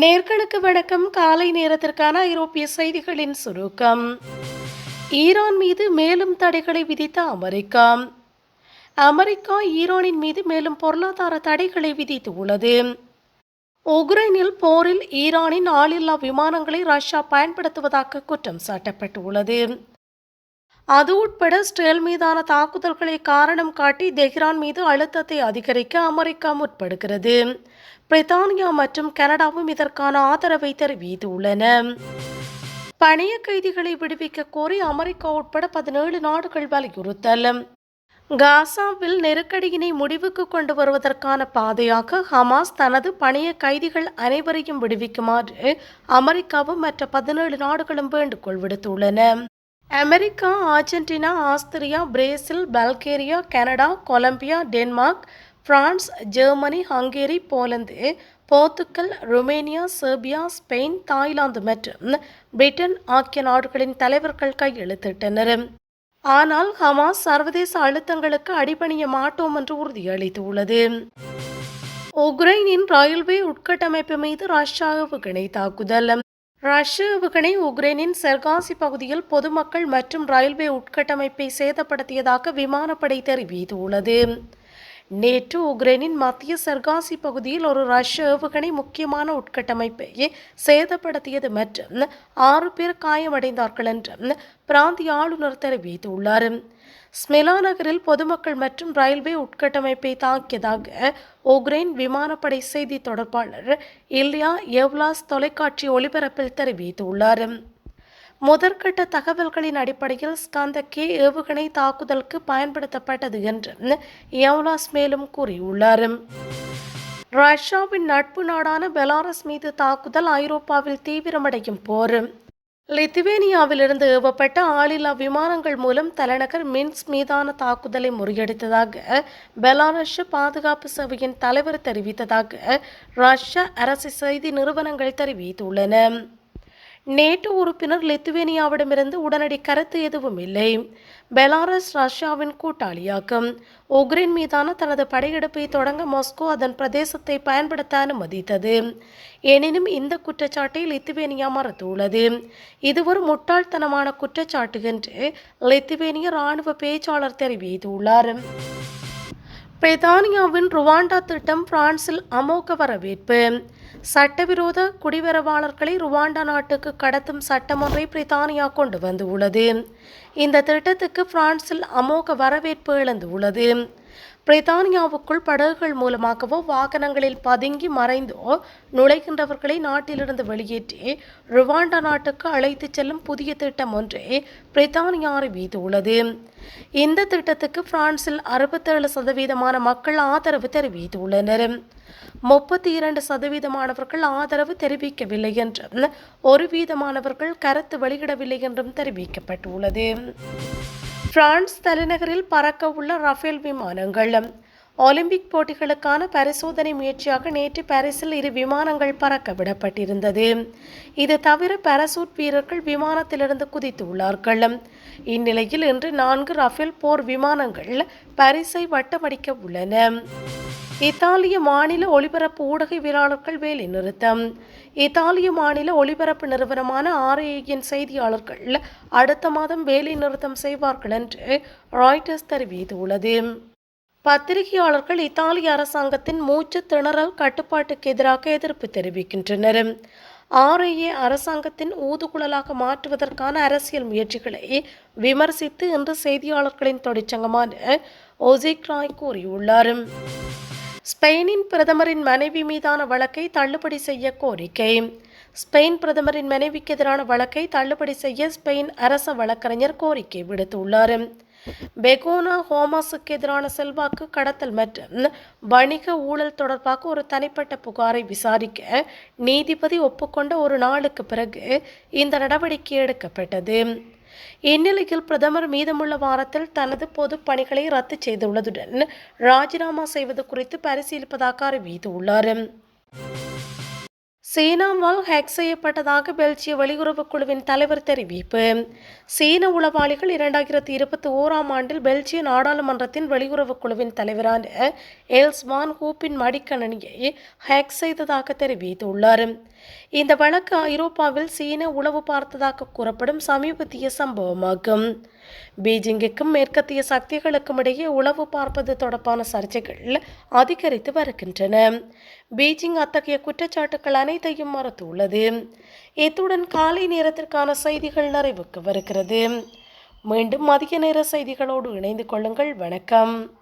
நேர்களுக்கு வணக்கம். காலை நேரத்திற்கான ஐரோப்பிய செய்திகளின் சுருக்கம். ஈரான் மீது மேலும் தடைகளை விதித்த அமெரிக்கா. அமெரிக்கா ஈரானின் மீது மேலும் பொருளாதார தடைகளை விதித்துள்ளது உக்ரைனில் போரில் ஈரானின் ஆளில்லா விமானங்களை ரஷ்யா பயன்படுத்துவதாக குற்றம் சாட்டப்பட்டுள்ளது. அது உட்பட ஸ்டேல் மீதான தாக்குதல்களை காரணம் காட்டி தெஹ்ரான் மீது அழுத்தத்தை அதிகரிக்க அமெரிக்கா முற்படுகிறது. பிரித்தானியா மற்றும் கனடாவும் இதற்கான ஆதரவை தெரிவித்துள்ளன. பணிய கைதிகளை விடுவிக்க கோரி அமெரிக்கா உட்பட பதினேழு நாடுகள் வலியுறுத்தல். காசாவில் நெருக்கடியினை முடிவுக்கு கொண்டு வருவதற்கான பாதையாக ஹமாஸ் தனது பணிய கைதிகள் அனைவரையும் விடுவிக்குமாறு அமெரிக்காவும் மற்ற பதினேழு நாடுகளும் வேண்டுகோள் விடுத்துள்ளன. America Argentina Austria Brazil Bulgaria Canada Colombia Denmark France Germany Hungary Poland Portugal Romania Serbia Spain Thailand மற்றும் பிரிட்டன் ஆகிய நாடுகளின் தலைவர்கள் கையெழுத்திட்டனர். ஆனால் ஹமாஸ் சர்வதேச அழுத்தங்களுக்கு அடிபணிய மாட்டோம் என்று உறுதியளித்துள்ளது. உக்ரைனின் ரயில்வே உட்கட்டமைப்பு மீது ரஷ்யாவுக்கு இணை தாக்குதல். ரஷ்ய ஏவுகணை உக்ரைனின் செர்காசி பகுதியில் பொதுமக்கள் மற்றும் ரயில்வே உட்கட்டமைப்பை சேதப்படுத்தியதாக விமானப்படை தெரிவித்துள்ளது. நேற்று உக்ரைனின் மத்திய சர்காசி பகுதியில் ஒரு ரஷ்ய ஏவுகணை முக்கியமான உட்கட்டமைப்பை சேதப்படுத்தியது மற்றும் ஆறு பேர் காயமடைந்தார்கள் என்று பிராந்திய ஆளுநர் தெரிவித்துள்ளார். ஸ்மெலா நகரில் பொதுமக்கள் மற்றும் ரயில்வே உட்கட்டமைப்பை தாக்கியதாக உக்ரைன் விமானப்படை செய்தி தொடர்பாளர் இல்யா எவ்லாஸ் தொலைக்காட்சி ஒளிபரப்பில் தெரிவித்துள்ளார். முதற்கட்ட தகவல்களின் அடிப்படையில் ஸ்கந்த கே ஏவுகணை தாக்குதலுக்கு பயன்படுத்தப்பட்டது என்று யவ்லாஸ் மேலும் கூறியுள்ளார். ரஷ்யாவின் நட்பு நாடான பெலாரஸ் மீது தாக்குதல் ஐரோப்பாவில் தீவிரமடையும் போர். லித்துவேனியாவிலிருந்து ஏவப்பட்ட ஆளில்லா விமானங்கள் மூலம் தலைநகர் மின்ஸ் மீதான தாக்குதலை முறியடித்ததாக பெலாரஸ் பாதுகாப்பு சபையின் தலைவர் தெரிவித்ததாக ரஷ்ய அரசு செய்தி நிறுவனங்கள் தெரிவித்துள்ளன. நேட்டோ உறுப்பினர் லித்துவேனியாவிடமிருந்து உடனடி கருத்து எதுவும் இல்லை. பெலாரஸ் ரஷ்யாவின் கூட்டாளியாக்கம். உக்ரைன் மீதான தனது படையெடுப்பை தொடங்க மாஸ்கோ அதன் பிரதேசத்தை பயன்படுத்த அனுமதித்தது. எனினும் இந்த குற்றச்சாட்டை லித்துவேனியா மறுத்துள்ளது. இது ஒரு முட்டாள்தனமான குற்றச்சாட்டு என்று லித்துவேனிய இராணுவ பேச்சாளர் தெரிவித்துள்ளார். பிரித்தானியாவின் ருவாண்டா திட்டம் பிரான்சில் அமோக வரவேற்பு. சட்டவிரோத குடிவரவாளர்களை ருவாண்டா நாட்டுக்கு கடத்தும் சட்டம் ஒன்றை பிரித்தானியா கொண்டு வந்துள்ளது. இந்த திட்டத்துக்கு பிரான்சில் அமோக வரவேற்பு இழந்துள்ளது பிரித்தானியாவுக்குள் படகுகள் மூலமாகவோ வாகனங்களில் பதுங்கி மறைந்தோ நுழைகின்றவர்களை நாட்டிலிருந்து வெளியேற்றி ருவாண்டா நாட்டுக்கு அழைத்துச் செல்லும் புதிய திட்டம் ஒன்றை பிரித்தானியா அறிவித்துள்ளது இந்த திட்டத்துக்கு பிரான்சில் அறுபத்தேழு சதவீதமான மக்கள் ஆதரவு தெரிவித்துள்ளனர். முப்பத்தி இரண்டு சதவீதமானவர்கள் ஆதரவு தெரிவிக்கவில்லை என்றும் ஒரு வீதமானவர்கள் கருத்து வெளியிடவில்லை என்றும் தெரிவிக்கப்பட்டுள்ளது. பிரான்ஸ் தலைநகரில் பறக்க உள்ள ரஃபேல் விமானங்கள். ஒலிம்பிக் போட்டிகளுக்கான பரிசோதனை முயற்சியாக நேற்று பாரிஸில் இரு விமானங்கள் பறக்க விடப்பட்டிருந்தது இது தவிர பாராசூட் வீரர்கள் விமானத்திலிருந்து குதித்துள்ளார்கள் இந்நிலையில் இன்று நான்கு ரஃபேல் போர் விமானங்கள் பாரிஸை வட்டமடிக்க உள்ளன. இத்தாலிய மாநில ஒளிபரப்பு ஊடகவியலாளர்கள் வேலை நிறுத்தம். இத்தாலிய மாநில ஒளிபரப்பு நிறுவனமான ஆர்ஏயின் செய்தியாளர்கள் அடுத்த மாதம் வேலை நிறுத்தம் செய்வார்கள் என்று ராய்டர்ஸ் தெரிவித்துள்ளது. பத்திரிகையாளர்கள் இத்தாலிய அரசாங்கத்தின் மூச்சு திணறல் கட்டுப்பாட்டுக்கு எதிராக எதிர்ப்பு தெரிவிக்கின்றனர். ஆர்ஏஏ அரசாங்கத்தின் ஊதுகுழலாக மாற்றுவதற்கான அரசியல் முயற்சிகளை விமர்சித்து இன்று செய்தியாளர்களின் தொழிற்சங்கமான ஒசிக்ராய் கூறியுள்ளார். ஸ்பெயினின் பிரதமரின் மனைவி மீதான வழக்கை தள்ளுபடி செய்ய கோரிக்கை. ஸ்பெயின் பிரதமரின் மனைவிக்கு எதிரான வழக்கை தள்ளுபடி செய்ய ஸ்பெயின் அரச வழக்கறிஞர் கோரிக்கை விடுத்துள்ளார். பெகோனா ஹோமாஸுக்கு எதிரான செல்வாக்கு கடத்தல் மற்றும் வணிக ஊழல் தொடர்பாக ஒரு தனிப்பட்ட புகாரை விசாரிக்க நீதிபதி ஒப்புக்கொண்ட ஒரு நாளுக்கு பிறகு இந்த நடவடிக்கை எடுக்கப்பட்டது. இந்நிலையில் பிரதமர் மீதமுள்ள வாரத்தில் தனது பொது பணிகளை ரத்து செய்துள்ளதுடன் ராஜினாமா செய்வது குறித்து பரிசீலிப்பதாக அறிவித்துள்ளார். சீனாவால் ஹேக் செய்யப்பட்டதாக பெல்ஜிய வெளியுறவு குழுவின் தலைவர் தெரிவிப்பு. சீன உளவாளிகள் இரண்டாயிரத்தி இருபத்தி ஓராம் ஆண்டில் பெல்ஜிய நாடாளுமன்றத்தின் வெளியுறவு குழுவின் தலைவரான எல்ஸ்மான் ஹூப்பின் மடிக்கணினியை ஹேக் செய்ததாக தெரிவித்துள்ளார். இந்த வழக்கு ஐரோப்பாவில் சீன உளவு பார்த்ததாக கூறப்படும் சமீபத்திய சம்பவமாகும். பீஜிங்குக்கும் மேற்கத்திய சக்திகளுக்கும் இடையே உளவு பார்ப்பது தொடர்பான சர்ச்சைகள் அதிகரித்து வருகின்றன. பீஜிங் அத்தகைய குற்றச்சாட்டுகள் மறுத்து உள்ளது இத்துடன் காலை நேரத்திற்கான செய்திகள் நிறைவுக்கு வருகிறது. மீண்டும் மதிய நேர செய்திகளோடு இணைந்து கொள்ளுங்கள். வணக்கம்.